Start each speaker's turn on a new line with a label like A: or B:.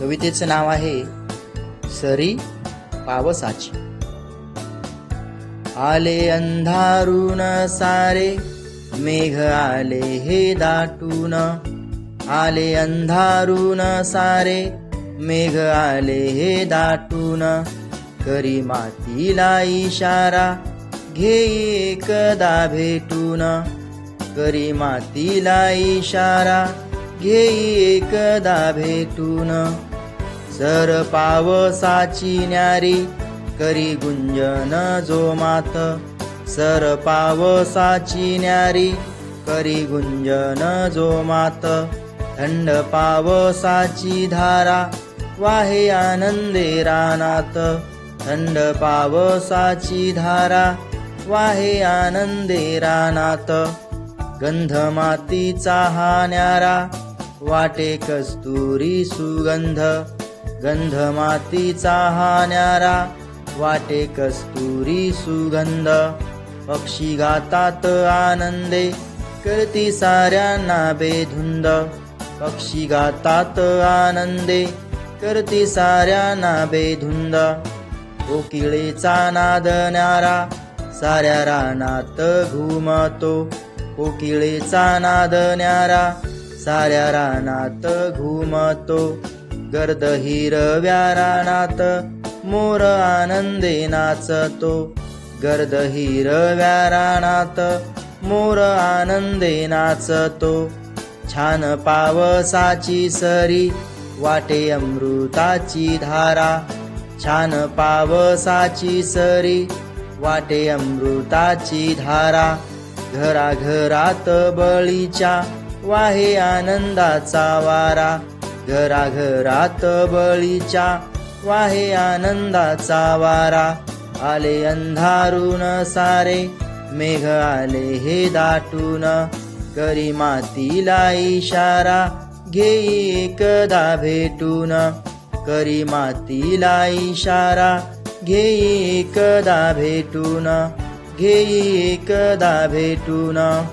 A: कवितेचं नाव आहे सरी पावसाची. आले अंधारून सारे मेघ आले हे दाटून. आले अंधारून सारे मेघ आले हे दाटून. करी मातीला इशारा घे एकदा भेटून. करी मातीला इशारा घेई एकदा भेटून. सर पावसाची न्यारी करी गुंजन जो मात. सर पावसाची न्यारी करी गुंजन जो मात. थंड पावसाची धारा वाहे आनंदे रानात. थंड पावसाची धारा वाहे आनंदे रानात. गंध मातीचा हा न्यारा वाटे कस्तुरी सुगंध गंध मातीचा हा न्यारा. वाटे कस्तुरी सुगंध पक्षी गातात आनंदे करती साऱ्यांना बेधुंद. पक्षी गातात आनंदे करती साऱ्यांना बेधुंद. कोकिळेचा नाद न्यारा साऱ्या रानात घुमतो. कोकिळेचा नाद न्यारा साऱ्या रानात घुमतो. गर्द हिरव्या रानात मोर आनंदे नाचतो. गर्द हिरव्या रानात मोर आनंदे नाचतो. छान पावसाची सरी वाटे अमृताची धारा. छान पावसाची सरी वाटे अमृताची धारा. घराघरात बळीच्या वाहे आनंदाचा वारा. घराघरात बळीच्या. वाहे आनंदाचा वारा. आले अंधारून सारे. मेघ आले हे दाटून. करी मातीला इशारा. घेई एकदा भेटून. करी मातीला इशारा. घेई एकदा भेटून. घेई एकदा भेटून.